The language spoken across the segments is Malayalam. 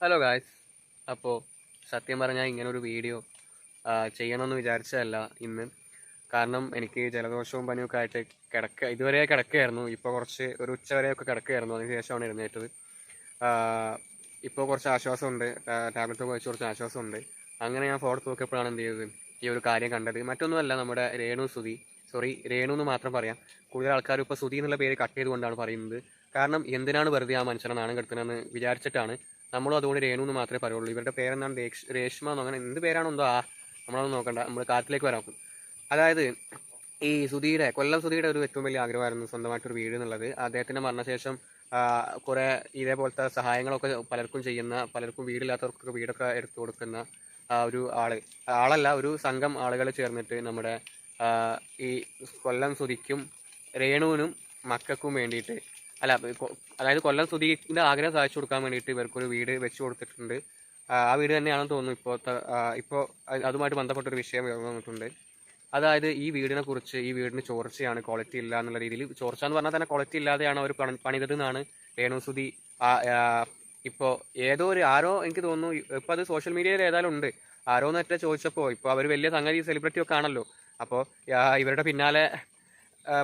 ഹലോ ഗായ്സ് അപ്പോൾ സത്യം പറഞ്ഞാൽ ഇങ്ങനെ ഒരു വീഡിയോ ചെയ്യണമെന്ന് വിചാരിച്ചതല്ല ഇന്ന്. കാരണം എനിക്ക് ജലദോഷവും പനിയൊക്കെ ആയിട്ട് കിടക്ക ഇതുവരെ കിടക്കുകയായിരുന്നു ഇപ്പോൾ കുറച്ച് ഒരു ഉച്ച വരെയൊക്കെ കിടക്കുകയായിരുന്നു അതിനുശേഷമാണ് ഇരുന്നേറ്റത് ഇപ്പോൾ കുറച്ച് ആശ്വാസമുണ്ട്. ടാബ്ലറ്റ് വെച്ച് കുറച്ച് ആശ്വാസമുണ്ട്. അങ്ങനെ ഞാൻ ഫോട്ടോ നോക്കിയപ്പോഴാണ് എന്ത് ചെയ്തത്? ഈ ഒരു കാര്യം കണ്ടത്. മറ്റൊന്നുമല്ല നമ്മുടെ രേണു സുതി സോറി രേണു എന്ന് മാത്രം പറയാം. കൂടുതൽ ആൾക്കാർ ഇപ്പോൾ സുതി എന്നുള്ള പേര് കട്ട് ചെയ്തുകൊണ്ടാണ് പറയുന്നത്. കാരണം എന്തിനാണ് വെറുതെ ആ മനുഷ്യനെ നാണം കെടുത്തുന്നതെന്ന് വിചാരിച്ചിട്ടാണ് നമ്മളും അതുകൊണ്ട് രേണു എന്ന് മാത്രമേ പറയുള്ളൂ. ഇവരുടെ പേരെന്താണ്? രേഷ് രേഷ്മ എന്നോ അങ്ങനെ എന്ത് പേരാണോ എന്തോ ആ നമ്മളതൊന്നും നോക്കണ്ട. നമ്മൾ കാറ്റിലേക്ക് വരാം. അതായത് ഈ സുധിയുടെ കൊല്ലം സുധിയുടെ ഒരു ഏറ്റവും വലിയ ആഗ്രഹമായിരുന്നു സ്വന്തമായിട്ടൊരു വീട് എന്നുള്ളത്. അദ്ദേഹത്തിന്റെ മരണശേഷം കുറേ ഇതേപോലത്തെ സഹായങ്ങളൊക്കെ പലർക്കും ചെയ്യുന്ന പലർക്കും വീടില്ലാത്തവർക്കൊക്കെ വീടൊക്കെ എടുത്തു കൊടുക്കുന്ന ഒരു ആൾ. ആളല്ല ഒരു സംഘം ആളുകൾ ചേർന്നിട്ട് നമ്മുടെ ഈ കൊല്ലം സുധിക്കും രേണുവിനും മക്കൾക്കും വേണ്ടിയിട്ട് അല്ല അതായത് കൊല്ലം സുധീന്റെ ആഗ്രഹം സാധിച്ചു കൊടുക്കാൻ വേണ്ടിയിട്ട് ഇവർക്കൊരു വീട് വെച്ചു കൊടുത്തിട്ടുണ്ട്. ആ വീട് തന്നെയാണെന്ന് തോന്നുന്നു ഇപ്പോൾ ഇപ്പോൾ അതുമായിട്ട് ബന്ധപ്പെട്ട ഒരു വിഷയം വന്നിട്ടുണ്ട്. അതായത് ഈ വീടിനെ കുറിച്ച് ഈ വീടിന് ചോർച്ചയാണ് ക്വാളിറ്റി ഇല്ല എന്നുള്ള രീതിയിൽ ചോർച്ച എന്ന് പറഞ്ഞാൽ തന്നെ ക്വാളിറ്റി ഇല്ലാതെയാണ് അവർ പണി- പണിതത് എന്നാണ് രേണുസുതി ഇപ്പോൾ ഏതോ ഒരു ആരോ എനിക്ക് തോന്നുന്നു ഇപ്പോൾ അത് സോഷ്യൽ മീഡിയയിൽ ഏതായാലും ഉണ്ട്. ആരോ എന്നൊറ്റ ചോദിച്ചപ്പോൾ ഇപ്പോൾ അവർ വലിയ സംഗതി സെലിബ്രിറ്റി ഒക്കെ ആണല്ലോ. അപ്പോൾ ഇവരുടെ പിന്നാലെ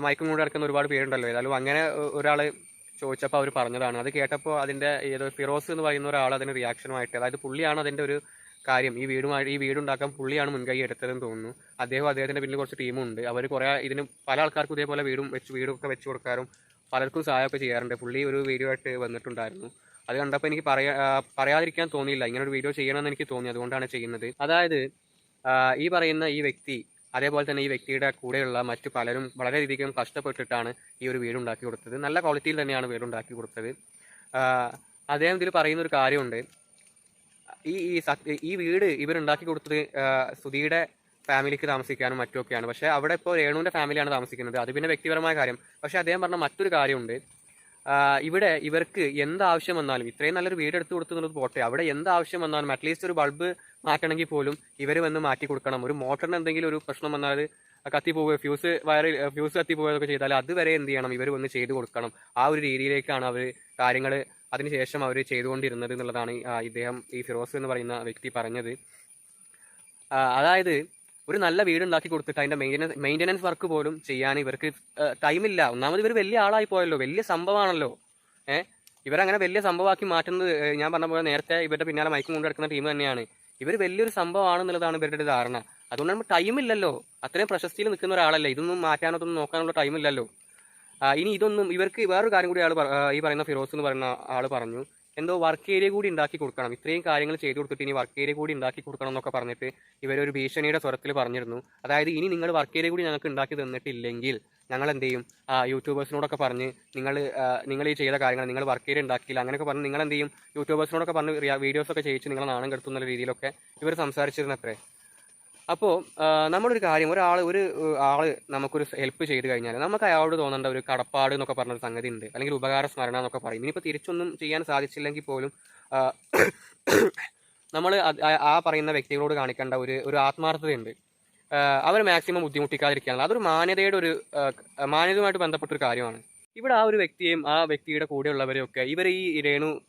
മയക്കും കൊണ്ട് നടക്കുന്ന ഒരുപാട് പേരുണ്ടല്ലോ. ഏതായാലും അങ്ങനെ ഒരാൾ ചോദിച്ചപ്പോൾ അവർ പറഞ്ഞതാണ്. അത് കേട്ടപ്പോൾ അതിന്റെ ഏതോ ഫിറോസ് എന്ന് പറയുന്ന ഒരാൾ അതിന് റിയാക്ഷനുമായിട്ട് അതായത് പുള്ളിയാണ് അതിന്റെ ഒരു കാര്യം. ഈ വീടുമായി ഈ വീടുണ്ടാക്കാൻ പുള്ളിയാണ് മുൻകൈ എടുത്തതെന്ന് തോന്നുന്നു. അദ്ദേഹം അദ്ദേഹത്തിന്റെ പിന്നിൽ കുറച്ച് ടീമുണ്ട് അവർ കുറേ ഇതിന് പല ആൾക്കാർക്കും ഇതേപോലെ വീടും വെച്ച് വീടൊക്കെ വെച്ച് കൊടുക്കാറും പലർക്കും സഹായമൊക്കെ ചെയ്യാറുണ്ട്. പുള്ളി ഒരു വീഡിയോ ആയിട്ട് വന്നിട്ടുണ്ടായിരുന്നു. അത് കണ്ടപ്പോൾ എനിക്ക് പറയാ പറയാതിരിക്കാൻ തോന്നിയില്ല. ഇങ്ങനൊരു വീഡിയോ ചെയ്യണമെന്ന് എനിക്ക് തോന്നി. അതുകൊണ്ടാണ് ചെയ്യുന്നത്. അതായത് ഈ പറയുന്ന ഈ വ്യക്തി അതേപോലെ തന്നെ ഈ വ്യക്തിയുടെ കൂടെയുള്ള മറ്റു പലരും വളരെയധികം കഷ്ടപ്പെട്ടിട്ടാണ് ഈ ഒരു വീട് ഉണ്ടാക്കി കൊടുത്തത്. നല്ല ക്വാളിറ്റിയിൽ തന്നെയാണ് വീട് ഉണ്ടാക്കി കൊടുത്തത്. അദ്ദേഹം ഇതിൽ പറയുന്നൊരു കാര്യമുണ്ട്. ഈ ഈ ഈ വീട് ഇവരുണ്ടാക്കി കൊടുത്തത് സുധിയുടെ ഫാമിലിക്ക് താമസിക്കാനും മറ്റുമൊക്കെയാണ്. പക്ഷേ അവിടെ ഇപ്പോൾ രേണുവിന്റെ ഫാമിലിയാണ് താമസിക്കുന്നത്. അത് പിന്നെ വ്യക്തിപരമായ കാര്യം. പക്ഷേ അദ്ദേഹം പറഞ്ഞ മറ്റൊരു കാര്യമുണ്ട്. ഇവിടെ ഇവർക്ക് എന്ത് ആവശ്യം വന്നാലും ഇത്രയും നല്ലൊരു വീട് എടുത്തു കൊടുത്തു എന്നുള്ളത് പോട്ടെ അവിടെ എന്ത് ആവശ്യം വന്നാലും അറ്റ്ലീസ്റ്റ് ഒരു ബൾബ് മാറ്റണമെങ്കിൽ പോലും ഇവർ വന്ന് മാറ്റി കൊടുക്കണം. ഒരു മോട്ടറിന് എന്തെങ്കിലും ഒരു പ്രശ്നം വന്നാൽ കത്തി പോവുക ഫ്യൂസ് വയർ ഫ്യൂസ് കത്തി പോവുകയൊക്കെ ചെയ്താൽ അതുവരെ എന്ത് ചെയ്യണം? ഇവർ വന്ന് ചെയ്തു കൊടുക്കണം. ആ ഒരു രീതിയിലേക്കാണ് അവർ കാര്യങ്ങൾ അതിനുശേഷം അവർ ചെയ്തുകൊണ്ടിരുന്നത് എന്നുള്ളതാണ് ഇദ്ദേഹം ഈ ഫിറോസ് എന്ന് പറയുന്ന വ്യക്തി പറഞ്ഞത്. അതായത് ഒരു നല്ല വീട് ഉണ്ടാക്കി കൊടുത്തിട്ട് അതിന്റെ മെയിന്റനൻസ് വർക്ക് പോലും ചെയ്യാൻ ഇവർക്ക് ടൈമില്ല ഒന്നാമത് ഇവർ വലിയ ആളായി പോയല്ലോ. വലിയ സംഭവമാണല്ലോ. ഏഹ് ഇവരങ്ങനെ വലിയ സംഭവമാക്കി മാറ്റുന്നത് ഞാൻ പറഞ്ഞ പോലെ നേരത്തെ ഇവരുടെ പിന്നാലെ മയക്കും കൊണ്ട് കിടക്കുന്ന ടീം തന്നെയാണ്. ഇവർ വലിയൊരു സംഭവമാണെന്നുള്ളതാണ് ഇവരുടെ ധാരണ. അതുകൊണ്ട് നമ്മൾ ടൈമില്ലല്ലോ അത്രയും പ്രശസ്തിയിൽ നിൽക്കുന്ന ഒരാളല്ലേ. ഇതൊന്നും മാറ്റാനോ ഇതൊന്നും നോക്കാനുള്ള ടൈമില്ലല്ലോ ഇനി ഇതൊന്നും ഇവർക്ക് വേറൊരു കാര്യം കൂടി ആൾ ഈ പറയുന്ന ഫിറോസ് എന്ന് പറയുന്ന ആൾ പറഞ്ഞു. എന്തോ വർക്ക് ഏരിയ കൂടി ഉണ്ടാക്കി കൊടുക്കണം. ഇത്രയും കാര്യങ്ങൾ ചെയ്തു കൊടുത്തിട്ട് ഇനി വർക്ക് ഏരിയ കൂടി ഉണ്ടാക്കി കൊടുക്കണം എന്നൊക്കെ പറഞ്ഞിട്ട് ഇവരൊരു ഭീഷണിയുടെ സ്വരത്തിൽ പറഞ്ഞിരുന്നു. അതായത് ഇനി നിങ്ങൾ വർക്ക് ഏരിയ കൂടി ഞങ്ങൾക്ക് ഉണ്ടാക്കി തന്നിട്ടില്ലെങ്കിൽ ഞങ്ങൾ എന്ത് ചെയ്യും? ആ, യൂട്യൂബേഴ്സിനോടൊക്കെ പറഞ്ഞ് നിങ്ങൾ നിങ്ങൾ ഈ ചെയ്ത കാര്യങ്ങൾ നിങ്ങൾ വർക്ക് ഏരിയ ഉണ്ടാക്കിയില്ല അങ്ങനെയൊക്കെ പറഞ്ഞ് നിങ്ങൾ എന്ത് ചെയ്യും? യൂട്യൂബേഴ്സിനോടൊക്കെ പറഞ്ഞ് വീഡിയോസൊക്കെ ചെയ്യിച്ച് നിങ്ങൾ നാണം കെടുത്തുന്ന രീതിയിലൊക്കെ ഇവർ സംസാരിച്ചിരുന്നത്രേ. അപ്പോൾ നമ്മളൊരു കാര്യം ഒരാൾ ഒരു ആൾ നമുക്കൊരു ഹെൽപ്പ് ചെയ്ത് കഴിഞ്ഞാൽ നമുക്ക് അയാളോട് തോന്നേണ്ട ഒരു കടപ്പാട് എന്നൊക്കെ പറഞ്ഞൊരു സംഗതി ഉണ്ട് അല്ലെങ്കിൽ ഉപകാര സ്മരണ എന്നൊക്കെ പറയും. ഇനിയിപ്പോൾ തിരിച്ചൊന്നും ചെയ്യാൻ സാധിച്ചില്ലെങ്കിൽ പോലും നമ്മൾ ആ പറയുന്ന വ്യക്തികളോട് കാണിക്കേണ്ട ഒരു ഒരു ആത്മാർത്ഥതയുണ്ട്. അവർ മാക്സിമം ബുദ്ധിമുട്ടിക്കാതിരിക്കുകയാണ് അതൊരു മാന്യതയുടെ ഒരു മാന്യതയുമായിട്ട് ബന്ധപ്പെട്ടൊരു കാര്യമാണ്. ഇവിടെ ആ ഒരു വ്യക്തിയും ആ വ്യക്തിയുടെ കൂടെയുള്ളവരെയൊക്കെ ഇവർ ഈ രേണു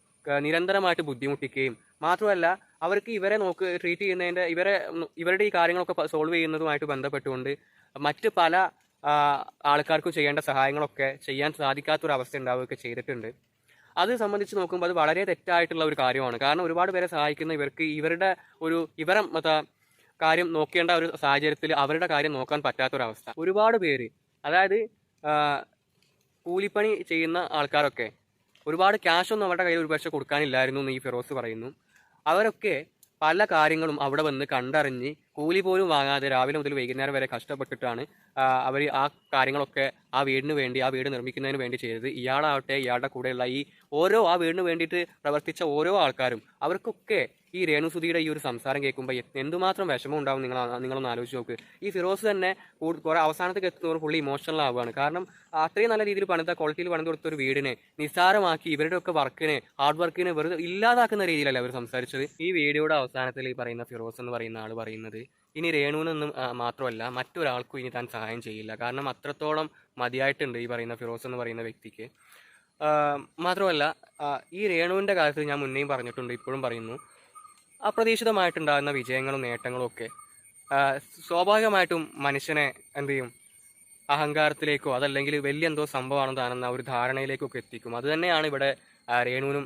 നിരന്തരമായിട്ട് ബുദ്ധിമുട്ടിക്കുകയും മാത്രമല്ല അവർക്ക് ഇവരെ നോക്ക് ട്രീറ്റ് ചെയ്യുന്നതിന്റെ ഇവരെ ഇവരുടെ ഈ കാര്യങ്ങളൊക്കെ സോൾവ് ചെയ്യുന്നതുമായിട്ട് ബന്ധപ്പെട്ടുകൊണ്ട് മറ്റ് പല ആൾക്കാർക്കും ചെയ്യേണ്ട സഹായങ്ങളൊക്കെ ചെയ്യാൻ സാധിക്കാത്തൊരവസ്ഥ ഉണ്ടാവുകയൊക്കെ ചെയ്തിട്ടുണ്ട്. അത് സംബന്ധിച്ച് നോക്കുമ്പോൾ അത് വളരെ തെറ്റായിട്ടുള്ള ഒരു കാര്യമാണ്. കാരണം ഒരുപാട് പേരെ സഹായിക്കുന്ന ഇവർക്ക് ഇവരുടെ ഒരു ഇവരെ മത കാര്യം നോക്കേണ്ട ഒരു സാഹചര്യത്തിൽ അവരുടെ കാര്യം നോക്കാൻ പറ്റാത്തൊരവസ്ഥ. ഒരുപാട് പേര് അതായത് കൂലിപ്പണി ചെയ്യുന്ന ആൾക്കാരൊക്കെ ഒരുപാട് ക്യാഷ് ഒന്നും അവരുടെ കയ്യിൽ ഒരുപക്ഷെ കൊടുക്കാനില്ലായിരുന്നു എന്ന് ഈ ഫിറോസ് പറയുന്നു. അവരൊക്കെ പല കാര്യങ്ങളും അവിടെ വന്ന് കണ്ടറിഞ്ഞ് കൂലി പോലും വാങ്ങാതെ രാവിലെ മുതൽ വൈകുന്നേരം വരെ കഷ്ടപ്പെട്ടിട്ടാണ് അവർ ആ കാര്യങ്ങളൊക്കെ ആ വീടിന് വേണ്ടി ആ വീട് നിർമ്മിക്കുന്നതിന് വേണ്ടി ചെയ്തത്. ഇയാളാവട്ടെ ഇയാളുടെ കൂടെയുള്ള ഈ ഓരോ ആ വീടിന് വേണ്ടിയിട്ട് പ്രവർത്തിച്ച ഓരോ ആൾക്കാരും അവർക്കൊക്കെ ഈ രേണുസുതിയുടെ ഈ ഒരു സംസാരം കേൾക്കുമ്പോൾ എന്തുമാത്രം വിഷമം ഉണ്ടാവും നിങ്ങൾ നിങ്ങളൊന്ന് ആലോചിച്ച് നോക്ക്. ഈ ഫിറോസ് തന്നെ കുറെ അവസാനത്തേക്ക് എത്തുന്നവർ പുള്ളി ഇമോഷണൽ ആവുകയാണ്. കാരണം അത്രയും നല്ല രീതിയിൽ പണിത ക്വാളിറ്റിയിൽ പണിത് കൊടുത്ത ഒരു വീടിനെ നിസ്സാരമാക്കി ഇവരുടെ ഒക്കെ വർക്കിനെ ഹാർഡ് വർക്കിനെ വെറുതെ ഇല്ലാതാക്കുന്ന രീതിയിലല്ല അവർ സംസാരിച്ചത്? ഈ വീഡിയോയുടെ അവസാനത്തിൽ ഈ പറയുന്ന ഫിറോസ് എന്ന് പറയുന്ന ആൾ പറയുന്നത് ഇനി രേണുവിനൊന്നും മാത്രമല്ല മറ്റൊരാൾക്കും ഇനി താൻ സഹായം ചെയ്യില്ല. കാരണം അത്രത്തോളം മതിയായിട്ടുണ്ട് ഈ പറയുന്ന ഫിറോസ് എന്ന് പറയുന്ന വ്യക്തിക്ക്. മാത്രമല്ല ഈ രേണുവിന്റെ കാര്യത്തിൽ ഞാൻ മുന്നേയും പറഞ്ഞിട്ടുണ്ട് ഇപ്പോഴും പറയുന്നു. അപ്രതീക്ഷിതമായിട്ടുണ്ടാകുന്ന വിജയങ്ങളും നേട്ടങ്ങളും ഒക്കെ സ്വാഭാവികമായിട്ടും മനുഷ്യനെ എന്ത് ചെയ്യും? അഹങ്കാരത്തിലേക്കോ അതല്ലെങ്കിൽ വലിയ എന്തോ സംഭവമാണ് താനെന്ന ഒരു ധാരണയിലേക്കൊക്കെ എത്തിക്കും. അത് തന്നെയാണ് ഇവിടെ രേണുവിനും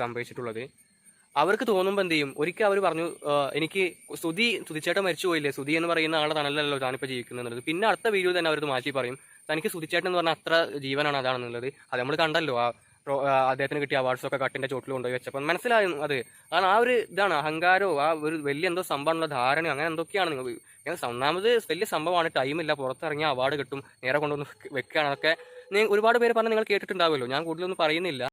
സംഭവിച്ചിട്ടുള്ളത്. അവർക്ക് തോന്നുമ്പോൾ എന്ത് ചെയ്യും? ഒരിക്കൽ അവർ പറഞ്ഞു എനിക്ക് സ്തുതി സുതിച്ചേട്ടൻ മരിച്ചു പോയില്ലേ? സ്തുതി എന്ന് പറയുന്ന ആളെ തണലല്ലോ താനിപ്പോൾ ജീവിക്കുന്നുള്ളത്. പിന്നെ അടുത്ത വീഡിയോ തന്നെ അവരത് മാറ്റി പറയും. തനിക്ക് സുതിച്ചേട്ടൻ എന്ന് പറഞ്ഞാൽ അത്ര ജീവനാണ് അതാണെന്നുള്ളത്. അത് നമ്മൾ കണ്ടല്ലോ. ആ, അദ്ദേഹത്തിന് കിട്ടിയ അവാർഡ്സ് ഒക്കെ കട്ടിന്റെ ചോട്ടിൽ കൊണ്ടുപോയി വെച്ചപ്പോൾ മനസ്സിലായി അത്. കാരണം ആ ഒരു ഇതാണ് അഹങ്കാരോ ആ ഒരു വലിയ എന്തോ സംഭവമുള്ള ധാരണയോ അങ്ങനെ എന്തൊക്കെയാണ് നിങ്ങൾ ഒന്നാമത് വലിയ സംഭവമാണ് ടൈമില്ല പുറത്തിറങ്ങിയ അവാർഡ് കിട്ടും നേരെ കൊണ്ടുവന്ന് വെക്കുകയാണ്. അതൊക്കെ ഒരുപാട് പേര് പറഞ്ഞാൽ നിങ്ങൾ കേട്ടിട്ടുണ്ടാവുമല്ലോ. ഞാൻ കൂടുതലൊന്നും പറയുന്നില്ല.